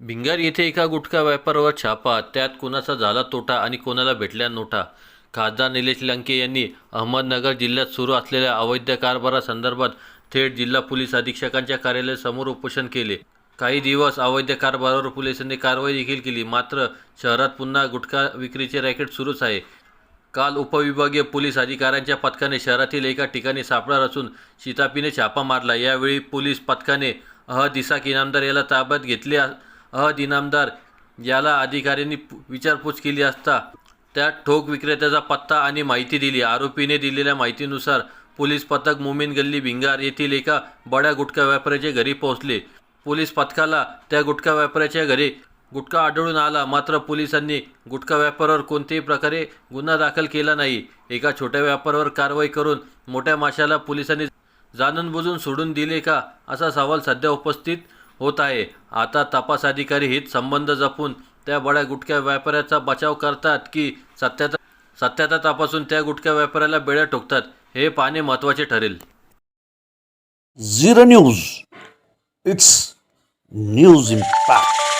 भिंगार येथे एका गुटखा व्यापारावर छापा त्यात कुणाचा झाला तोटा आणि कोणाला भेटल्या नोटा? खासदार निलेश लंके यांनी अहमदनगर जिल्ह्यात सुरू असलेल्या अवैध कारभारासंदर्भात थेट जिल्हा पोलीस अधीक्षकांच्या कार्यालयासमोर उपोषण केले. काही दिवस अवैध कारभारावर पोलिसांनी कारवाई देखील केली मात्र शहरात पुन्हा गुटखा विक्रीचे रॅकेट सुरूच आहे. काल उपविभागीय पोलीस अधिकाऱ्यांच्या पथकाने शहरातील एका ठिकाणी सापळा रचून शितापीने छापा मारला. यावेळी पोलीस पथकाने अहद इसाक इनामदार याला ताब्यात घेतले अ- अहद इनामदार याला अधिकाऱ्यांनी पु- विचारपूस केली असता त्यात ठोक विक्रेत्याचा पत्ता आणि माहिती दिली. आरोपीने दिलेल्या माहितीनुसार पोलीस पथक मोमीन गल्ली भिंगार येथील एका बड्या गुटखा व्यापाऱ्याच्या घरी पोहोचले. पोलीस पथकाला त्या गुटखा व्यापाऱ्याच्या घरी गुटखा आढळून आला. मात्र पोलिसांनी गुटखा व्यापारावर कोणत्याही प्रकारे गुन्हा दाखल केला नाही. एका छोट्या व्यापारावर कारवाई करून मोठ्या माशाला पोलिसांनी जाणून बुजून सोडून दिले का? असा सवाल सध्या उपस्थित होत आहे. आता तपास अधिकारी हित संबंध जपून त्या बड्या गुटख्या व्यापाऱ्याचा बचाव करतात की सत्याचा सत्याचा तपासून त्या गुटख्या व्यापाऱ्याला बेड्या ठोकतात हे पाहणे महत्त्वाचे ठरेल. Zero news. It's news impact.